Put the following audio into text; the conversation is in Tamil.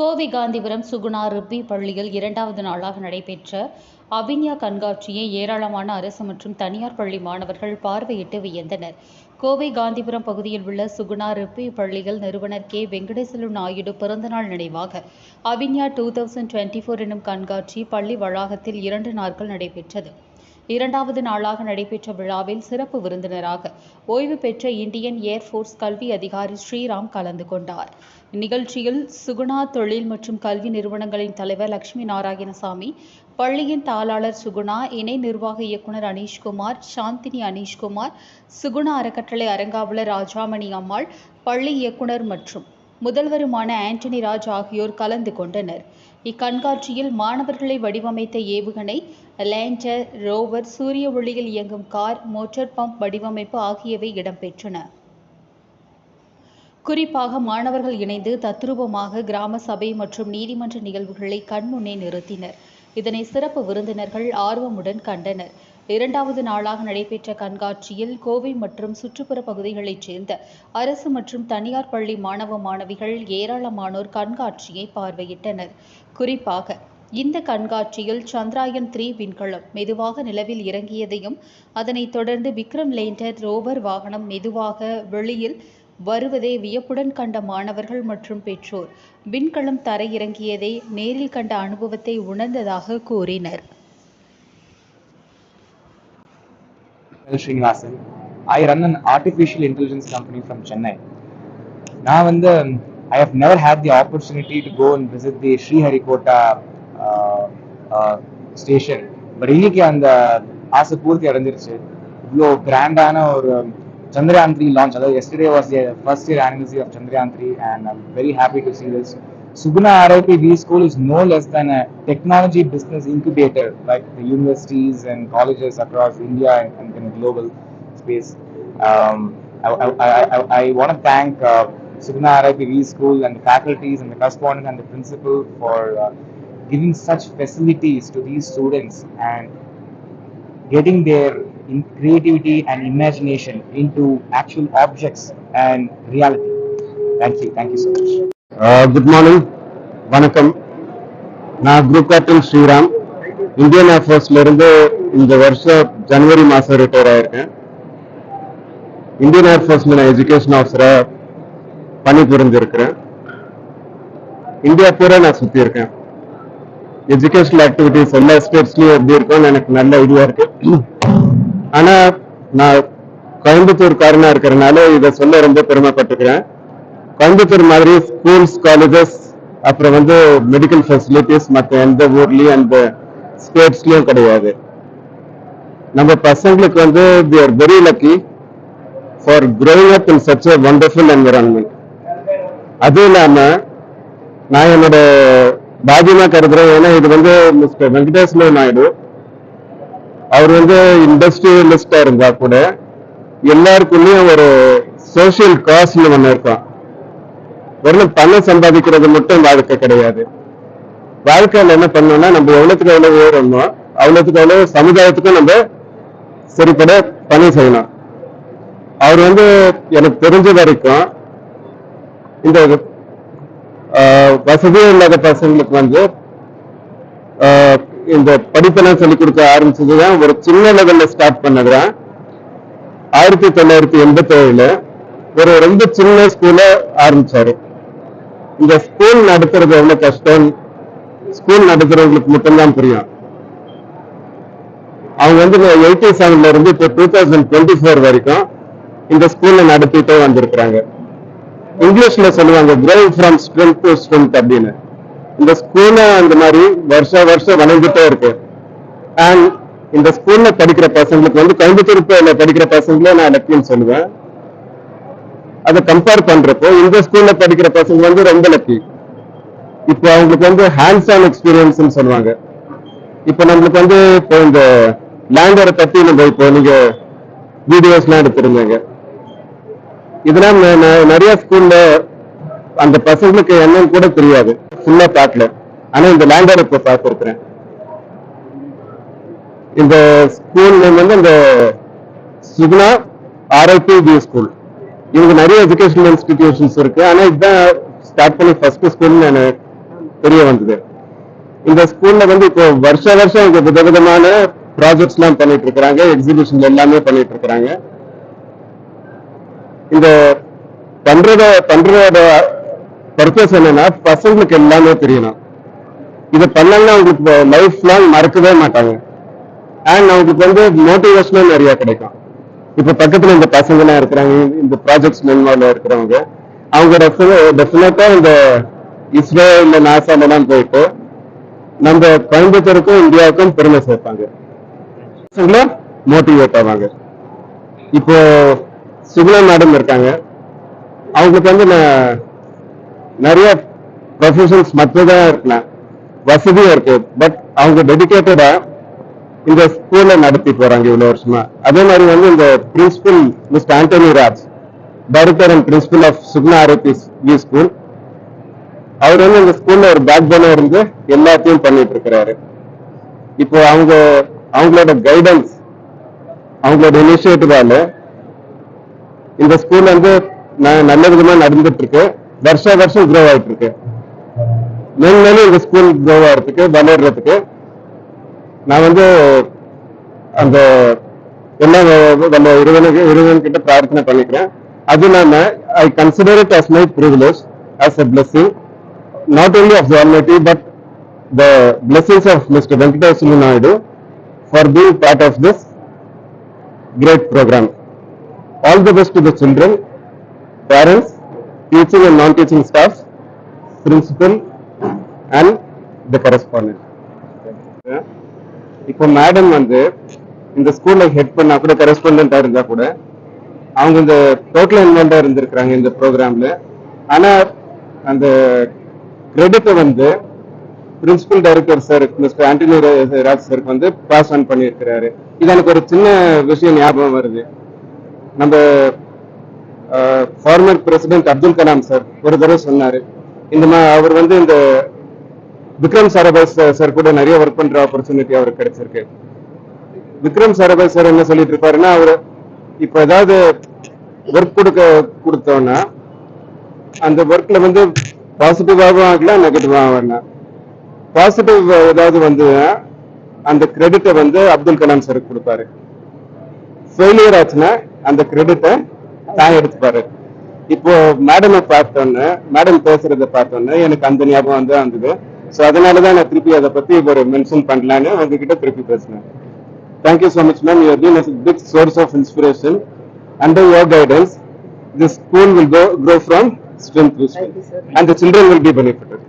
கோவை காந்திபுரம் சுகுணா ரிப்பி பள்ளியில் இரண்டாவது நாளாக நடைபெற்ற அபின்யா கண்காட்சியை ஏராளமான அரசு மற்றும் தனியார் பள்ளி மாணவர்கள் பார்வையிட்டு வியந்தனர். கோவை காந்திபுரம் பகுதியில் உள்ள சுகுணா ரிப்பி பள்ளியில் நிறுவனர் கே. வெங்கடேசலு நாயுடு பிறந்தநாள் நினைவாக Abhinya two thousand twenty four எனும் கண்காட்சி பள்ளி வளாகத்தில் இரண்டு நாட்கள் நடைபெற்றது. இரண்டாவது நாளாக நடைபெற்ற விழாவில் சிறப்பு விருந்தினராக ஓய்வு பெற்ற இந்தியன் ஏர்ஃபோர்ஸ் கல்வி அதிகாரி ஸ்ரீராம் கலந்து கொண்டார். இந்நிகழ்ச்சியில் சுகுணா தொழில் மற்றும் கல்வி நிறுவனங்களின் தலைவர் லட்சுமி நாராயணசாமி பள்ளியின் தாளாளர் சுகுணா இணை நிர்வாக இயக்குனர் அனீஷ்குமார் சாந்தினி அனீஷ்குமார் சுகுணா அறக்கட்டளை அரங்காவலர் ராஜாமணி அம்மாள் பள்ளி இயக்குனர் மற்றும் முதல்வருமான ஆண்டனி ராஜ் ஆகியோர் கலந்து கொண்டனர். இக்கண்காட்சியில் மாணவர்களை வடிவமைத்த ஏவுகணை லேண்டர் ரோவர் சூரிய ஒளியில் இயங்கும் கார் மோட்டார் பம்ப் வடிவமைப்பு ஆகியவை இடம்பெற்றன. குறிப்பாக மாணவர்கள் இணைந்து தத்ரூபமாக கிராம சபை மற்றும் நீதிமன்ற நிகழ்வுகளை கண்முன்னே நிறுத்தினர். இதனை சிறப்பு விருந்தினர்கள் ஆர்வமுடன் கண்டனர். இரண்டாவது நாளாக நடைபெற்ற கண்காட்சியில் கோவை மற்றும் சுற்றுப்புற பகுதிகளைச் சேர்ந்த அரசு மற்றும் தனியார் பள்ளி மாணவ மாணவிகள் ஏராளமானோர் கண்காட்சியை பார்வையிட்டனர். குறிப்பாக இந்த கண்காட்சியில் சந்திராயன் த்ரீ விண்கலம் மெதுவாக நிலவில் இறங்கியதையும் அதனைத் தொடர்ந்து விக்ரம் லேண்டர் ரோவர் வாகனம் மெதுவாக வெளியில் வருவதை வியப்புடன் கண்ட மாணவர்கள் மற்றும் பெற்றோர் விண்கலம் தரையிறங்கியதை நேரில் கண்ட அனுபவத்தை உணர்ந்ததாக கூறினர். Srinivasan. I run an artificial intelligence company from Chennai. நான் வந்து I have never had the opportunity to go and visit the Sriharikota uh, uh, station. But இன்னைக்கு அந்த ஆசை பூர்த்தி அடைஞ்சிருச்சு இவ்வளோ கிராண்டான ஒரு சந்திரயான் த்ரீ லான்ச் அதாவது yesterday was first year anniversary of Chandrayaan three and I'm very happy to see this. Suguna RIPV school is no less than a technology business incubator like the universities and colleges across India and, and, the global space. Um, I, I, I, I want to thank uh, Suguna RIPV school and the faculties and the correspondent and the principal for uh, giving such facilities to these students and getting their creativity and imagination into actual objects and reality. Thank you. Thank you so much. Uh, good morning. வணக்கம். நான் குரூப் கேப்டன் ஸ்ரீராம். இந்தியன் ஏர்ஃபோர்ஸ்ல இருந்து இந்த வருஷம் ஜனவரி மாசம் ரிட்டையர் ஆயிருக்கேன். இந்தியன் ஏர்ஃபோர்ஸ்ல நான் எஜுகேஷன் ஆஃபீஸரா பணி புரிஞ்சிருக்கிறேன் இந்தியா பூரா நான் சுத்தி இருக்கேன். எஜுகேஷனல் ஆக்டிவிட்டிஸ் எல்லா ஸ்டேட்ஸ்லயும் எப்படி இருக்கும்னு எனக்கு நல்ல ஐடியா இருக்கு. ஆனா நான் கோயம்புத்தூர் காரனா இருக்கிறனால இதை சொல்ல ரொம்ப பெருமைப்பட்டுக்கிறேன். கோயம்புத்தூர் மாதிரி ஸ்கூல்ஸ் காலேஜஸ் அப்புறம் வந்து மெடிக்கல் ஃபெசிலிட்டிஸ் மற்ற எந்த ஊர்லயும் அந்த ஸ்டேட்ஸ்லயும் கிடையாது. நம்ம பசங்களுக்கு வந்து they are very lucky for growing up in such a wonderful environment அதுவும் இல்லாம நான் என்னோட பாக்கியமா கருதுறேன். ஏன்னா இது வந்து மிஸ்டர் வெங்கடேஸ்வர நாயுடு அவர் வந்து இண்டஸ்ட்ரியலிஸ்டா இருந்தா கூட எல்லாருக்குள்ளேயும் ஒரு சோசியல் காஸ்ட்னு ஒன்று இருக்கான் வெறும் பணம் சம்பாதிக்கிறது மட்டும் வாழ்க்கை கிடையாது. வாழ்க்கையில என்ன பண்ணணும்னா நம்ம எவ்வளவுக்கு எவ்வளவு உயரணுமோ அவ்வளவுக்கு எவ்வளவு சமுதாயத்துக்கும் நம்ம சரிப்பட பணி செய்யணும். அவர் வந்து எனக்கு தெரிஞ்ச வரைக்கும் இந்த வசதியும் வசதியே இல்லாத பசங்களுக்கு வந்து ஆஹ், இந்த படிப்பெல்லாம் சொல்லிக் கொடுக்க ஆரம்பிச்சதுதான் ஒரு சின்ன லெவல்ல ஸ்டார்ட் பண்ணதுதான். ஆயிரத்தி தொள்ளாயிரத்தி எண்பத்தி ஏழுல ஒரு ரொம்ப சின்ன ஸ்கூல ஆரம்பிச்சாரு. இந்த ஸ்கூல் நடத்துறது எவ்வளவு கஷ்டம்? ஸ்கூல் நடத்துறவங்களுக்கு மட்டும்தான் புரியும். அவங்க வந்து எயிட்டி செவன்ல இருந்து இப்போ டூ தௌசண்ட் டுவெண்ட்டி ஃபோர் வரைக்கும் இந்த ஸ்கூல்ல நடத்திட்டே வந்திருக்கிறாங்க. இங்கிலீஷ்ல சொல்லுவாங்க grow from strength to strength அப்படின்னு. இந்த ஸ்கூல அந்த மாதிரி வருஷம் வருஷம் வளர்ந்துட்டே இருக்கு. அண்ட் இந்த ஸ்கூல்ல படிக்கிற பசங்களுக்கு வந்து கோயம்புத்தூர்ல படிக்கிற பசங்களே நான் லக்கின்னு சொல்லுவேன். அதை கம்பேர் பண்றப்போ இந்த ஸ்கூல்ல படிக்கிற பசங்க வந்து ரொம்ப லக்கி இப்போ அவங்களுக்கு வந்து ஹேண்ட்ஸ் ஆன் எக்ஸ்பீரியன்ஸ் சொல்லுவாங்க. இப்போ நம்மளுக்கு வந்து இப்போ இந்த லேண்டரை பத்தி நம்ம இப்போ நீங்க வீடியோஸ்லாம் எடுத்திருந்தீங்க. இதெல்லாம் நிறைய ஸ்கூல்ல அந்த பசங்களுக்கு என்னன்னு கூட தெரியாது. ஃபுல்லா பார்க்கல. ஆனா இந்த லேண்டர் இப்போ பார்த்திருக்கிறேன். இந்த ஸ்கூல் நேம் வந்து இந்த சுகுணா ஆர்ஐபி பி ஸ்கூல் இதுக்கு நிறைய எஜுகேஷனல் இன்ஸ்டிடியூஷன்ஸ் இருக்கு. ஆனா இதுதான் ஸ்டார்ட் பண்ணி ஃபர்ஸ்ட் ஸ்கூல்னு நான் தெரிய வந்தது. இந்த ஸ்கூல்ல வந்து இப்போ வருஷ வருஷம் இங்க விதவிதமான ப்ராஜெக்ட்ஸ் எல்லாம் பண்ணிட்டு இருக்கிறாங்க. எக்ஸிபிஷன் எல்லாமே பண்ணிட்டு இருக்கிறாங்க. இந்த பண்றத பண்றதோட பர்பஸ் என்னன்னா பசங்களுக்கு எல்லாமே தெரியணும். இதை பண்ணலன்னா அவங்களுக்கு லைஃப் லாங் மறக்கவே மாட்டாங்க. அண்ட் அவங்களுக்கு வந்து மோட்டிவேஷனும் நிறைய கிடைக்கும். இப்ப பக்கத்துல இந்த பசங்க எல்லாம் இருக்கிறாங்க இந்த ப்ராஜெக்ட்ஸ் மென்மால இருக்கிறவங்க அவங்க டெஃபினட்டா இந்த இஸ்ரோ இல்ல நாசால எல்லாம் போயிட்டு நம்ம கோயம்புத்தூருக்கும் இந்தியாவுக்கும் பெருமை சேர்ப்பாங்க. மோட்டிவேட் ஆவாங்க. இப்போ சுகுணா மேடம் இருக்காங்க. அவங்களுக்கு வந்து நான் நிறைய ப்ரொஃபஷன்ஸ் மற்றதான் இருக்கலாம். வசதியும் இருக்கு பட் அவங்க டெடிக்கேட்டடா இந்த ஸ்கூல்ல நடத்தி போறாங்க இவ்வளவு வருஷமா. அதே மாதிரி வந்து இந்த principal mister Antony Raj director principal of Sukna RP V school அவர் வந்து இந்த ஸ்கூல்ல ஒரு பேக் போனா இருந்து எல்லாத்தையும் பண்ணிட்டு இருக்கிறாரு. இப்போ அவங்க அவங்களோட கைடன்ஸ் அவங்களோட இனிஷியேட்டிவால இந்த ஸ்கூல் வந்து ந- நல்ல விதமா நடந்துட்டு இருக்கு வருஷ வருஷம் க்ரோ ஆயிட்டு இருக்கு மேலும் மேலும் இந்த ஸ்கூல் க்ரோ ஆகிறதுக்கு வளர்றதுக்கு நான் வந்து அந்த எல்லாம் நம்ம இறைவனுக்கு இறைவன் கிட்ட பிரார்த்தனை பண்ணிக்கிறேன் அது இல்லாம I consider it as my privilege as a blessing not only of the almighty but the blessings of mister Venkateswari Naidu for being part of this great program. All the best to the children, parents, teaching and non-teaching staff, principal and the correspondent. இப்போ மேடம் வந்து இந்த ஸ்கூல்ல ஹெட் பண்ணா கூட கரஸ்பாண்டா இருந்தா கூட அவங்க இந்த டோட்டல் இன்வால்வா இருந்திருக்கிறாங்க இந்த ப்ரோக்ராம்ல ஆனா அந்த கிரெடிட்டை வந்து principal director sir mister Antony Raj சாருக்கு வந்து பாஸ் ஆன் பண்ணியிருக்கிறாரு. இது எனக்கு ஒரு சின்ன விஷயம் ஞாபகம் வருது. நம்ம former president Abdul Kalam sir ஒரு தடவை சொன்னாரு. இந்த மா அவர் வந்து இந்த விக்ரம் சாராபாய் சார் கூட நிறைய ஒர்க் பண்ற ஆப்பர்ச்சுனிட்டி அவருக்கு கிடைச்சிருக்கு. விக்ரம் சாராபாய் சார் என்ன சொல்லிட்டு இருப்பாருன்னா அவர் இப்ப ஏதாவது ஒர்க் கொடுக்க கொடுத்தோம்னா அந்த ஒர்க்ல வந்து பாசிட்டிவாகவும் ஆகலாம் நெகட்டிவாகவும் ஆகலாம் பாசிட்டிவ் ஏதாவது வந்து அந்த கிரெடிட்டை வந்து அப்துல் கலாம் சாருக்கு கொடுப்பாரு. ஃபெயிலியர் ஆச்சுன்னா அந்த கிரெடிட்டை தான் எடுத்துப்பாரு. இப்போ மேடமை பார்த்தோன்னே மேடம் பேசுறத பார்த்தோன்னே எனக்கு அந்த ஞாபகம் வந்து வந்தது. ஸோ அதனால தான் நான் திருப்பி அதை பத்தி ஒரு மென்ஷன் பண்ணலான்னு உங்ககிட்ட திருப்பி பேசினேன். Thank you so much ma'am you been big source of inspiration under your guidance go grow from strength to strength. And the children will be benefited.